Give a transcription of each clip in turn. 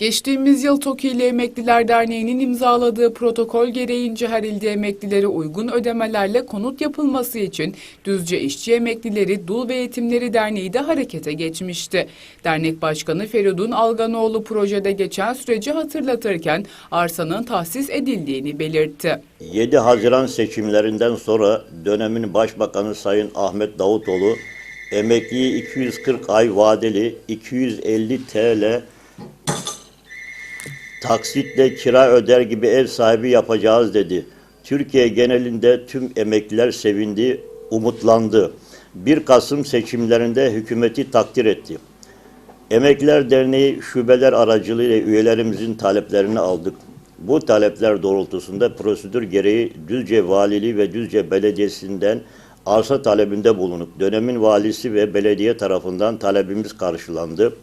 Geçtiğimiz yıl TOKİ ile Emekliler Derneği'nin imzaladığı protokol gereğince her ilde emeklilere uygun ödemelerle konut yapılması için Düzce İşçi Emeklileri Dul ve Yetimleri Derneği de harekete geçmişti. Dernek Başkanı Feridun Alganoğlu projede geçen süreci hatırlatırken arsanın tahsis edildiğini belirtti. 7 Haziran seçimlerinden sonra dönemin Başbakanı Sayın Ahmet Davutoğlu emekliyi 240 ay vadeli 250 TL taksitle kira öder gibi ev sahibi yapacağız dedi. Türkiye genelinde tüm emekliler sevindi, umutlandı. 1 Kasım seçimlerinde hükümeti takdir etti. Emekliler Derneği şubeler aracılığıyla üyelerimizin taleplerini aldık. Bu talepler doğrultusunda prosedür gereği Düzce Valiliği ve Düzce Belediyesi'nden arsa talebinde bulunup dönemin valisi ve belediye tarafından talebimiz karşılandı.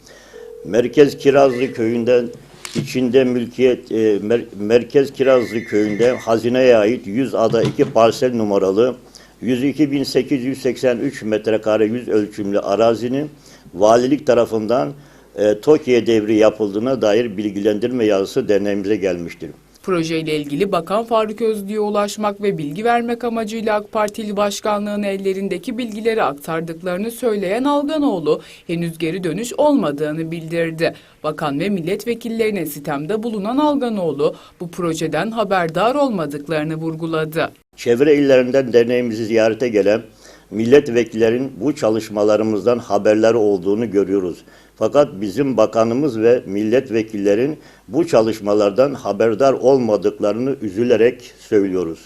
Merkez Kirazlı köyünden içinde mülkiyet e, Mer- Merkez Kirazlı köyünde hazineye ait 100 ada 2 parsel numaralı 102.883 metrekare yüz ölçümlü arazinin valilik tarafından e, TOKİ'ye devri yapıldığına dair bilgilendirme yazısı derneğimize gelmiştir. Projeyle ilgili Bakan Faruk Özlü'ye ulaşmak ve bilgi vermek amacıyla AK Partili Başkanlığı'nın ellerindeki bilgileri aktardıklarını söyleyen Alganoğlu henüz geri dönüş olmadığını bildirdi. Bakan ve milletvekillerine sitemde bulunan Alganoğlu bu projeden haberdar olmadıklarını vurguladı. Çevre illerinden derneğimizi ziyarete gelen milletvekillerin bu çalışmalarımızdan haberleri olduğunu görüyoruz. Fakat bizim bakanımız ve milletvekillerin bu çalışmalardan haberdar olmadıklarını üzülerek söylüyoruz.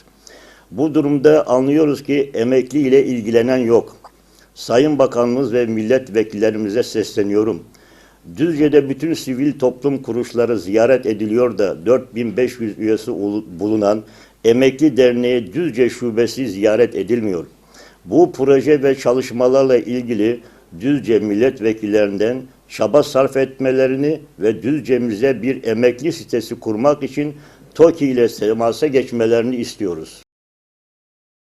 Bu durumda anlıyoruz ki emekli ile ilgilenen yok. Sayın Bakanımız ve milletvekillerimize sesleniyorum. Düzce'de bütün sivil toplum kuruluşları ziyaret ediliyor da 4500 üyesi bulunan Emekli Derneği Düzce Şubesi ziyaret edilmiyor. Bu proje ve çalışmalarla ilgili Düzce milletvekillerinden çaba sarf etmelerini ve Düzce'mize bir emekli sitesi kurmak için TOKİ ile temasa geçmelerini istiyoruz.